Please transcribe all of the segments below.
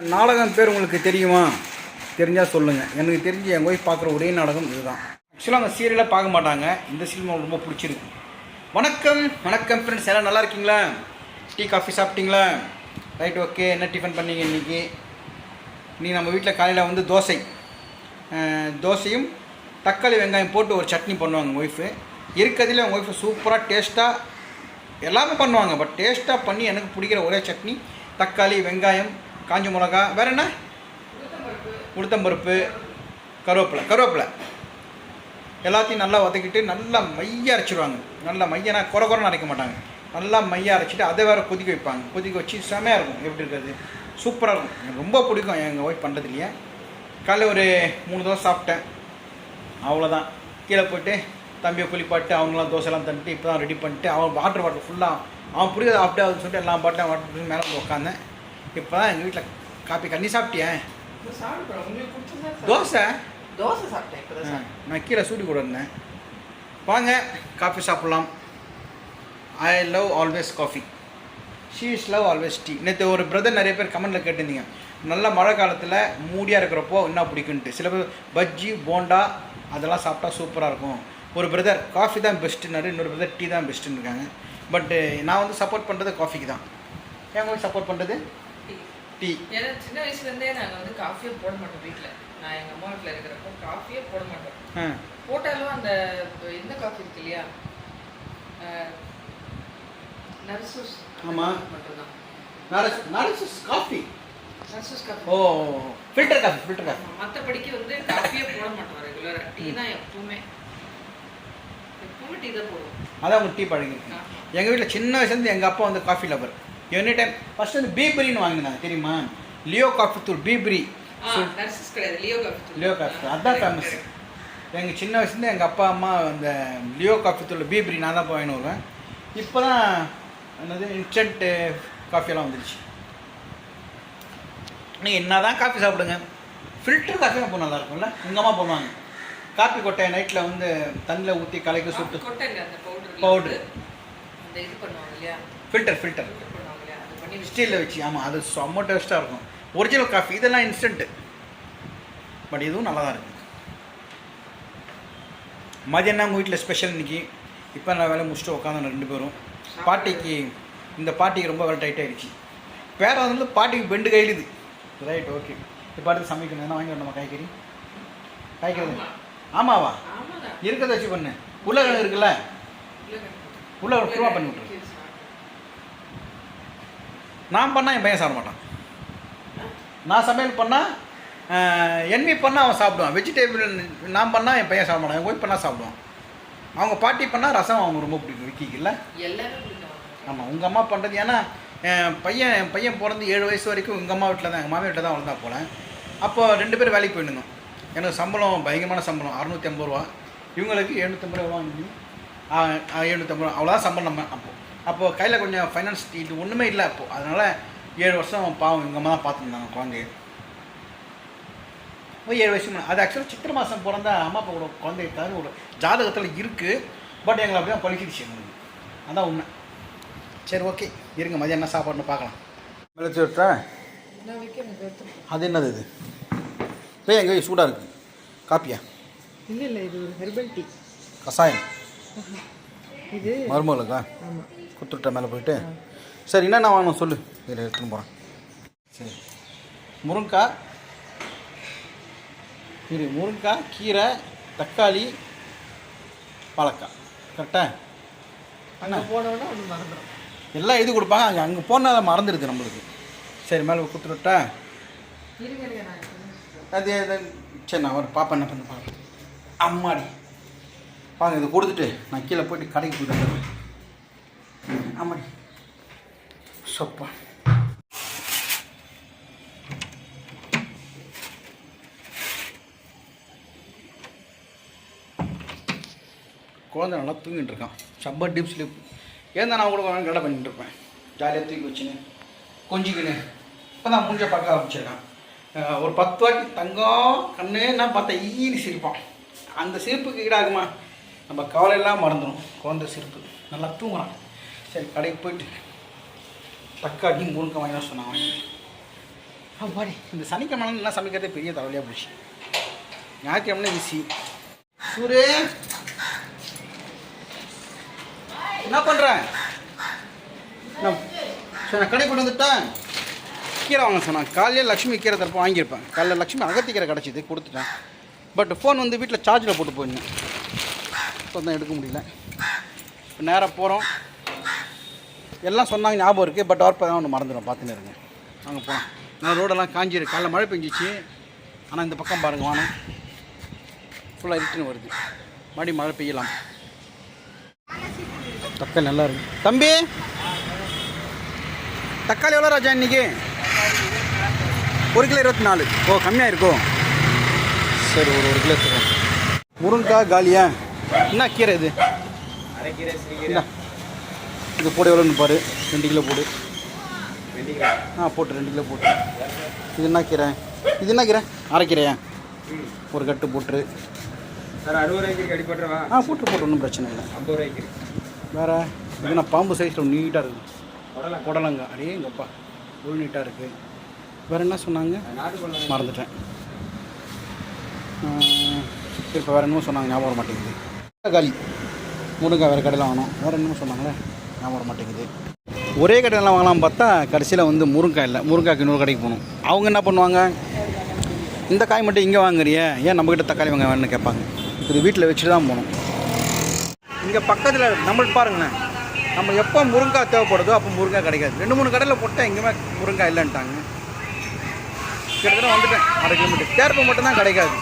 நாடகம் பேர் உங்களுக்கு தெரியுமா? தெரிஞ்சால் சொல்லுங்கள் எனக்கு தெரிஞ்சு என் ஒய்ஃப் பார்க்குற ஒரே நாடகம் இதுதான். ஆக்சுவலாக அந்த சீரியலை பார்க்க மாட்டாங்க. இந்த சீரியல் ரொம்ப பிடிச்சிருக்கு. வணக்கம். வணக்கம் ஃப்ரெண்ட்ஸ் எல்லாம் நல்லா இருக்கீங்களா? டீ காஃபி சாப்பிட்டீங்களா? ரைட் ஓகே என்ன டிஃபன் பண்ணீங்க இன்றைக்கி இன்றைக்கி நம்ம வீட்டில் காலையில் வந்து தோசை. தோசையும் தக்காளி வெங்காயம் போட்டு ஒரு சட்னி பண்ணுவாங்க ஒய்ஃபு இருக்கிறதுல அவங்க ஒய்ஃபு சூப்பராக டேஸ்ட்டாக எல்லாமே பண்ணுவாங்க. பட் டேஸ்ட்டாக பண்ணி எனக்கு பிடிக்கிற ஒரே சட்னி தக்காளி வெங்காயம் காஞ்ச மிளகா வேறு என்ன? உளுத்தம்பருப்பு கருவேப்பிலை கருவேப்பிலை. எல்லாத்தையும் நல்லா வதக்கிட்டு நல்லா மைய அரைச்சிடுவாங்க நல்லா மையனா குறை குறைன்னு அரைக்க மாட்டாங்க. நல்லா மைய அரைச்சிட்டு அதை வேறு கொதிக்க வைப்பாங்க. கொதிக்க வச்சு செமையாக இருக்கும். எப்படி இருக்கிறது? சூப்பராக இருக்கும். எனக்கு ரொம்ப பிடிக்கும். எங்கள் ஒய்ஃப் பண்ணுறது இல்லையா? காலையில் ஒரு மூணு தோசை சாப்பிட்டேன். அவ்வளோதான் கீழே போயிட்டு தம்பியை குளிப்பாட்டு அவங்களாம் தோசைலாம் தந்துட்டு இப்போ தான் ரெடி பண்ணிட்டு அவன் வாட்டர் பாட்டில் ஃபுல்லாக அவன் புரியாது அப்படியே சொல்லிட்டு எல்லாம் பாட்டிலும் வாட்டர் மேலே உட்காந்தேன் இப்போ எங்கள் வீட்டில் காப்பி கண்ணி உங்களுக்கு சாப்பிடுறேன். தோசை? தோசை சாப்பிட்டேன் நான் கீழே சூடி கூட இருந்தேன் வாங்க காஃபி சாப்பிட்லாம். I love always coffee she is love always tea நேற்று ஒரு பிரதர் நிறைய பேர் கமெண்டில் கேட்டிருந்தீங்க. நல்ல மழை காலத்தில் மூடியாக இருக்கிறப்போ என்ன பிடிக்குன்ட்டு. சில பேர் பஜ்ஜி போண்டா அதெல்லாம் சாப்பிட்டா சூப்பராக இருக்கும். ஒரு பிரதர் காஃபி தான் பெஸ்ட்டுனாரு இன்னொரு பிரதர் டீ தான் பெஸ்ட்டுன்னு இருக்காங்க. பட்டு நான் வந்து சப்போர்ட் பண்ணுறது காஃபிக்கு தான். ஏன் போய் சப்போர்ட் பண்ணுறது டீ ஏன்னா சின்ன வயசுல இருந்தே நாங்க வந்து காஃபியே போட மாட்டோம் வீட்ல. நான் எங்க அம்மா வீட்ல இருக்கிறப்போ காஃபியே போட மாட்டோம். போட்டாலும் அந்த இந்த காஃபி இருக்கு இல்லையா? நர்சூஸ் அந்த ஆமா. காஃபி மட்டும்தான். நாளைக்கு coffee Narasus coffee oh filter coffee filter coffee மற்றபடிக்கு வந்து காஃபியே போட மாட்டோம் ரெகுலரா டீ தான் எப்பவுமே. எப்பவுமே டீ தான் போடுவோம். அதான் உங்களுக்கு டீ பழகிருக்கு. எங்கள் வீட்டில் சின்ன வயசுலேருந்து எங்கள் அப்பா வந்து coffee lover any time first வந்து பீபரின்னு வாங்கினாங்க தெரியுமா? லியோ காஃபி தூள் பீபரி லியோ காஃபி தூள் அதான் ஃபேமஸ் எங்கள் சின்ன வயசுலேருந்து எங்கள் அப்பா அம்மா அந்த லியோ காஃபி தூள் பீபரி நான் தான் போய் வாங்கின்னு வருவேன். இப்போ தான் என்னது இன்ஸ்டன்ட்டு காஃபியெல்லாம் வந்துடுச்சு நீங்கள் என்ன தான் காஃபி சாப்பிடுங்க ஃபில்டர் காஃபி அப்போ நல்லா இருக்கும்ல? உங்கள் அம்மா பண்ணுவாங்க காப்பி கொட்டையை நைட்டில் வந்து தண்ணியில் ஊற்றி கலக்கி சுட்டு பவுடர் ஃபில்டர் ஃபில்டர் ஸ்டீலில் வச்சு ஆமாம் அது செம்ம டேஸ்ட்டாக இருக்கும். ஒரிஜினல் காஃபி இதெல்லாம் இன்ஸ்டன்ட்டு பட் இதுவும் நல்லா தான் இருக்குது மதியம் உங்கள் வீட்டில் ஸ்பெஷல் இன்னைக்கு. இப்போ நான் வேலை முடிச்சுட்டு உட்காந்து ரெண்டு பேரும். பாட்டிக்கு இந்த பாட்டிக்கு ரொம்ப வேலை டைட் ஆயிடுச்சு. வேற வந்து பாட்டிக்கு பெண்டு கையிலுது. ரைட் ஓகே இப்போ அடுத்து சமைக்கணும். என்ன வாங்கி வரணுமா காய்கறி? காய்கறி. ஆமா. ஆமாவா? இருக்கிறத வச்சு பண்ணு. உருளைக்கிழங்கு இருக்குல்ல? உள்ள குருவா பண்ணி விட்ரு. நான் பண்ணால் என் பையன் சாப்பிட மாட்டான். நான் சமையல் பண்ணால் என்வி பண்ணால் அவன் சாப்பிடுவான். வெஜிடேபிள் நான் பண்ணால் என் பையன் சாப்பிட மாட்டான். என் ஒய்ஃப் பண்ணால் சாப்பிடுவான். அவங்க பாட்டி பண்ணால் ரசம் அவங்க ரொம்ப பிடிக்கும். எல்லாரும் பிடிக்கும் ஆமாம் உங்கள் அம்மா பண்ணுறது ஏன்னா என் பையன் என் பையன் பிறந்து ஏழு வயசு வரைக்கும் உங்கள் அம்மா வீட்டில் தான் எங்கள் மாமியார் வீட்டில் தான் வளர்ந்தா போல. அப்போ ரெண்டு பேரும் வேலைக்கு போயிருந்தோம் எனக்கு சம்பளம் பயங்கரமான சம்பளம். அறுநூற்றி ஐம்பது ரூபா. இவங்களுக்கு எழுநூற்றம்பது ரூபா வாங்கி எழுநூற்றம்பது ரூபா. அவ்வளோதான் சம்பளம் நம்ம அப்போ. அப்போது கையில் கொஞ்சம் ஃபைனான்ஸ் இது ஒன்றுமே இல்லை அப்போது அதனால் ஏழு வருஷம் பாவம் எங்கள் அம்மா தான் பார்த்துருந்தாங்க குழந்தைய. ஒரு ஏழு வயசு அது ஆக்சுவலாக சித்திரை மாதம் பிறந்தா அம்மா அப்பா கூட குழந்தைய தவிர ஒரு ஜாதகத்தில் இருக்குது பட் எங்களை அப்படியே பழிச்சிடுச்சு எங்களுக்கு. அதான் உண்மை. சரி ஓகே இருங்க மதியம் என்ன சாப்பாடுன்னு பார்க்கலாம். மிளச்சி விட்டா நான் வைக்கிறேன் எடுத்து அது என்னது இது? போய் எங்கே சூடாக இருக்குது காப்பியா? இல்லை இல்லை இது ஒரு ஹெர்பல் டீ கஷாயம். இது மருமகளுக்கா? ஆமாம் குத்துட்ட மேலே போயிட்டு? சரி என்னென்ன வாங்கணும் சொல்லு. இதில் எடுத்துன்னு போகிறேன் சரி. முருங்கைக்காய் இரு முருங்கைக்காய் கீரை தக்காளி பாலக்காய் கரெக்டா? அங்கே போனோன்னா ஒன்று மறந்துடும் எல்லாம் இது கொடுப்பாங்க. அங்கே அங்கே போனால் அதை மறந்துடுது நம்மளுக்கு. சரி மேலே கொடுத்துட்டா இருங்க இருங்க நான் அது சரி நான் ஒரு பாப்பா என்ன பண்ண பார்க்கலாம் அம்மாடி. பாருங்கள் இதை கொடுத்துட்டு நான் கீழே போயிட்டு கடைக்கு போயிட்டு வந்துடுறேன். ஆமாடி. சொப்பா. குழந்தை நல்லா தூங்கிட்டு இருக்கான். சப்பர் டீப் ஸ்லீப் ஏன் நான் கூட கடை பண்ணிட்டு இருப்பேன். ஜாலியாக தூக்கி வச்சுன்னு கொஞ்சிக்கின்னு. இப்போ தான் மூஞ்ச பார்க்க ஆரம்பிச்சிருக்கான். ஒரு பத்து வாட்டி தங்கம் கண்ணு நான் பார்த்தா ஈனி சிரிப்பான். அந்த சிரிப்புக்கு ஈடாகுமா? நம்ம கவலையெல்லாம் மறந்துடும் குழந்தை சிரிப்பு. நல்லா தூங்குறான். சரி கடைக்கு போயிட்டு தக்காளி முருங்கை வாங்கி சொன்னான் வாங்கி பாடி இந்த சனிக்கிழமை என்ன சமைக்கிறதே பெரிய தவலையாக போச்சு. ஞாயிற்றுக்கிழமை ஈஸி சூரு. என்ன பண்ணுறேன் நான் சரி நான் கடை கொண்டு வந்துட்டேன். கீரை வாங்க சொன்னான். காலையில் லக்ஷ்மி கீரை தரப்போ வாங்கியிருப்பேன். காலையில் லக்ஷ்மி அகத்தி கீரை கிடச்சிது கொடுத்துட்டேன். பட் ஃபோன் வந்து வீட்டில் சார்ஜில் போட்டு போயிருந்தேன். இப்போ தான் எடுக்க முடியல. இப்போ நேராக போகிறோம் எல்லாம் சொன்னாங்க ஞாபகம் இருக்குது பட் அவர் தான் ஒன்று மறந்துடும். பார்த்துன்னு இருங்க. அங்கே போகலாம் நான் ரோடெல்லாம் காஞ்சிருக்கு. காலைல மழை பெஞ்சிச்சு. ஆனால் இந்த பக்கம் பாருங்கள் வானம். ஃபுல்லாக இருட்டுன்னு வருது. மறுபடியும் மழை பெய்யலாம். தக்காளி நல்லா இருக்கு. தம்பி! தக்காளி எவ்வளோ ராஜா இன்னைக்கு? ஒரு கிலோ இருபத்தி நாலு. ஓ கம்மியாக இருக்கோ? சரி ஒரு ஒரு கிலோ முருங்கைக்காய் காலியா? என்ன கீரை இது. இது போடு எவ்வளோன்னு பாரு. ரெண்டு கிலோ போடு. ஆ போட்டு ரெண்டு கிலோ போட்டு. இது என்ன கீரை? இது என்ன கீரை? அரைக்கீரையா? ஒரு கட்டு அடிபட்டுறவா ஆ போட்டு போட்டு ஒன்றும் பிரச்சனை இல்லை. ஐம்பது ரூபாய்க்கு வேற? இது நான் பாம்பு சைஸில் நீட்டாக இருக்குது உடலாம் புடலங்க. அடே எங்கப்பா இவ்வளோ நீட்டாக இருக்குது வேறு என்ன சொன்னாங்க? மறந்துட்டேன். இப்போ வேறு என்னமோ சொன்னாங்க ஞாபகம் வர மாட்டேங்குது. காலி முருங்கை வேறு கடையில் வாங்கணும் வேறு என்னமோ சொன்னாங்களே ஞாபகம் வர மாட்டேங்குது. ஒரே கடையில் வாங்கலாம் பார்த்தா கடைசியில் வந்து முருங்காய் இல்லை. முருங்காய்க்கு இன்னொரு கடைக்கு போகணும். அவங்க என்ன பண்ணுவாங்க? இந்த காய் மட்டும் இங்கே வாங்குறியே? ஏன் நம்மக்கிட்ட தக்காளி வாங்க வேணும்னு கேட்பாங்க. இது வீட்டில் வச்சுட்டு தான் போகணும். இங்கே பக்கத்தில் நம்மளுக்கு பாருங்களேன். நம்ம எப்போ முருங்காய் தேவைப்படுதோ அப்போ முருங்காய் கிடைக்காது. ரெண்டு மூணு கடையில் போட்டால் எங்கேயுமே முருங்காய் இல்லைன்ட்டாங்க. கிட்டத்தட்ட வந்துட்டேன். அரை கிலோமீட்டர் தேர்ப்பு மட்டும்தான் கிடைக்காது.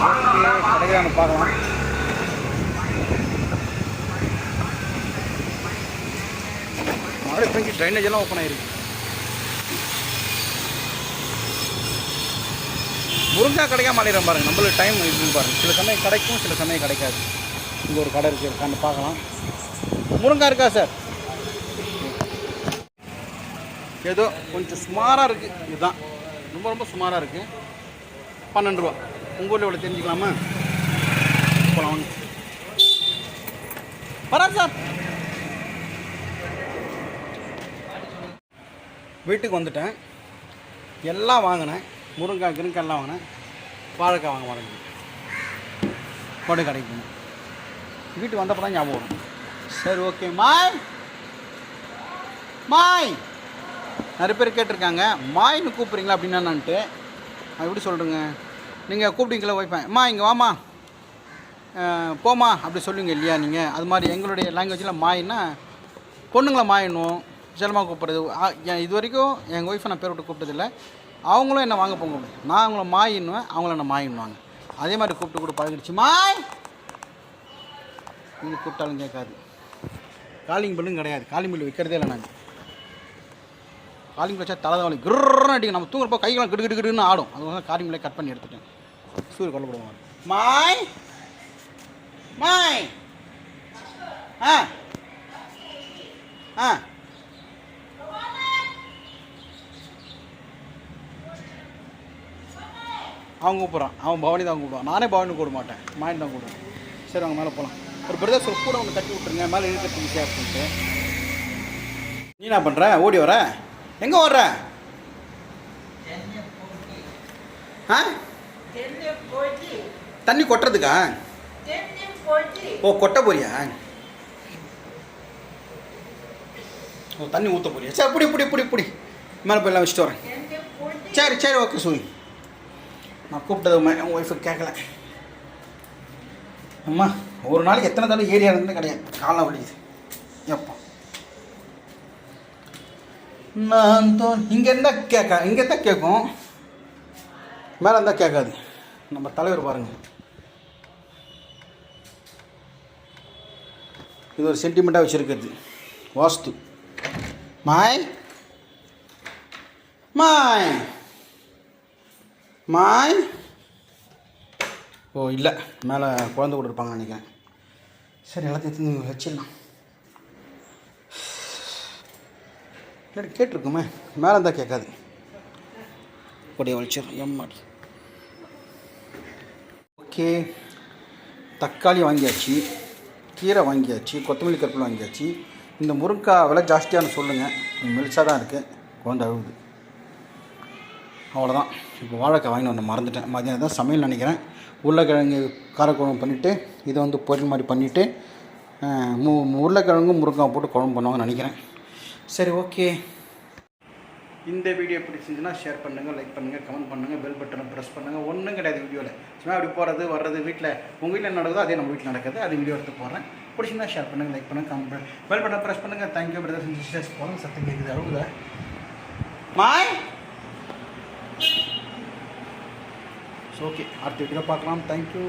கிடைக்கிறாங்க பார்க்கலாம். மழை பெஞ்சு ட்ரைனேஜ் எல்லாம் ஓப்பன் ஆயிருக்கு. முருங்காய் கிடைக்காம அலையிறோம் பாருங்க நம்மளுக்கு டைம் இருக்குன்னு பாருங்க. சில சமயம் கிடைக்கும் சில சமயம் கிடைக்காது. இங்கே ஒரு கடை இருக்கு இருக்கான்னு பார்க்கலாம். முருங்காய் இருக்கா சார் ஏதோ கொஞ்சம் சுமாராக இருக்குது இதுதான். ரொம்ப ரொம்ப சுமாராக இருக்குது பன்னெண்டு ரூபா. உங்கள் ஊரில் இவ்வளோ தெரிஞ்சுக்கலாமா? போகலாம் வாங்க. வரா சார். வீட்டுக்கு வந்துட்டேன். எல்லாம் வாங்கினேன். முருங்காய் கிருங்கெல்லாம் எல்லாம் வாங்கினேன். வாழைக்காய் வாங்க மறந்து கொடை கடைக்கு போனேன். வீட்டுக்கு வந்தப்போ தான் ஞாபகம் வரும். சரி ஓகே மாய்! மாய்! நிறைய பேர் கேட்டிருக்காங்க. மாயின்னு கூப்பிட்றீங்களா அப்படின்னான்ட்டு நான் எப்படி சொல்கிறேங்க நீங்கள் கூப்பிட்டீங்களா வைப்பேன் அம்மா இங்கே வாமா போமா போம்மா அப்படி சொல்லுவீங்க இல்லையா நீங்கள் அது மாதிரி எங்களுடைய லாங்குவேஜில் மாயின்னா பொண்ணுங்களை மாயின்னுவோம் செல்லமாக கூப்பிட்றது. ஆ- இது வரைக்கும் எங்கள் ஒய்ஃபை நான் பேர் விட்டு கூப்பிட்டதில்ல. அவங்களும் என்ன வாங்க போங்க நான் அவங்கள மாயின்னுவேன் அவங்கள என்ன மாயின்னுவாங்க. அதே மாதிரி கூப்பிட்டு கூட பழகிடுச்சு. மாய்! நீங்கள் கூப்பிட்டாலும் கேட்காது. காலிங் பில்லும் கிடையாது. காலிங் பில் வைக்கிறதே இல்லை நான். காலிங் வச்சா தலை தான் வலி கிருன்னு அடிக்கும் நம்ம தூங்குறப்போ கைகளாம் கிடு கிடு கிடுன்னு ஆடும் அதுக்காக காலிங் பில்லை கட் பண்ணி எடுத்துட்டேன் சூரிய கொல்லப்படுவாங்க மாய் மாய் ஆ ஆ அவன் கூப்பிட்றான் அவன் பவானி தான் கூப்பிடுவான் நானே பவானி கூட மாட்டேன் மாயின் தான் கூப்பிடுவேன் சரி அவங்க மேலே போகலாம் ஒரு பிரதர் சொல் கூட ஒன்று தட்டி விட்ருங்க மேலே இருக்கிறது ஈஸியாக இருக்குன்ட்டு நீ என்ன பண்ணுற ஓடி வர எங்கே ஓடுற? ஆ? தண்ணி கொட்டுறதுக்கா? ஓ கொட்ட போறியா? ஓ தண்ணி ஊற்ற போறியா? சரி புடி புடி புடி புடி. மேலே போய் எல்லாம் வச்சுட்டு வரேன். சரி சரி ஓகே சுமி நான் கூப்பிட்டது உங்கள் ஒய்ஃபுக்கு கேட்கல. அம்மா ஒரு நாளைக்கு எத்தனை தடவை ஏரியா இருந்து கிடையாது. காலம் வலிக்குது எப்போ நான் தோ இங்கே இருந்தால் கேட்க இங்கே தான் கேட்கும். மேலே இருந்தால் கேட்காது. நம்ம தலைவர் பாருங்கள் இது ஒரு சென்டிமெண்ட்டாக வச்சுருக்கிறது. வாஸ்து. மாய் மாய் மாய் ஓ இல்லை. மேலே குழந்தை கூட இருப்பாங்க நினைக்கிறேன். சரி எல்லாத்தையும் வச்சிடலாம். இல்லாட்டி கேட்டிருக்குமே மேலே இருந்தால் கேட்காது. கொடியை வலிச்சிடும் எம்மாடி ஓகே. தக்காளி வாங்கியாச்சு கீரை வாங்கியாச்சு கொத்தமல்லி கருப்பில் வாங்கியாச்சு. இந்த முருங்கைக்காய் விலை ஜாஸ்தியானு சொல்லுங்கள் மெலிசாக தான் இருக்குது குழந்தை அழுகுது அவ்வளோதான் இப்போ வாழைக்காய் வாங்கி ஒன்று மறந்துட்டேன். மதியம் தான் சமையல் நினைக்கிறேன். உருளைக்கிழங்கு காரக்குழம்பு பண்ணிவிட்டு இதை வந்து பொரியல் மாதிரி பண்ணிவிட்டு மு உருளைக்கிழங்கும் முருங்காய் போட்டு குழம்பு பண்ணுவாங்கன்னு நினைக்கிறேன். சரி ஓகே இந்த வீடியோ பிடிச்சிருந்துச்சுன்னா ஷேர் பண்ணுங்கள் லைக் பண்ணுங்கள் கமெண்ட் பண்ணுங்கள் பெல் பட்டனை ப்ரெஸ் பண்ணுங்கள் ஒன்றும் கிடையாது வீடியோவில் சும்மா அப்படி போகிறது வர்றது வீட்டில் உங்கள் வீட்டில் நடக்குதோ அதே நம்ம வீட்டில் நடக்குது. அது வீடியோ எடுத்து போடுறேன். பிடிச்சிருந்தா ஷேர் பண்ணுங்கள் லைக் பண்ணுங்கள் கமெண்ட் பண்ணுங்கள் பெல் பட்டனை ப்ரெஸ் பண்ணுங்கள் தேங்க்யூ பிரதர்ஸ் அண்ட் சிஸ்டர்ஸ் போகிறோம் சத்தம் கேட்குது அழுகுதா? மாய்! ஓகே அடுத்த வீடியோ பார்க்கலாம். Thank you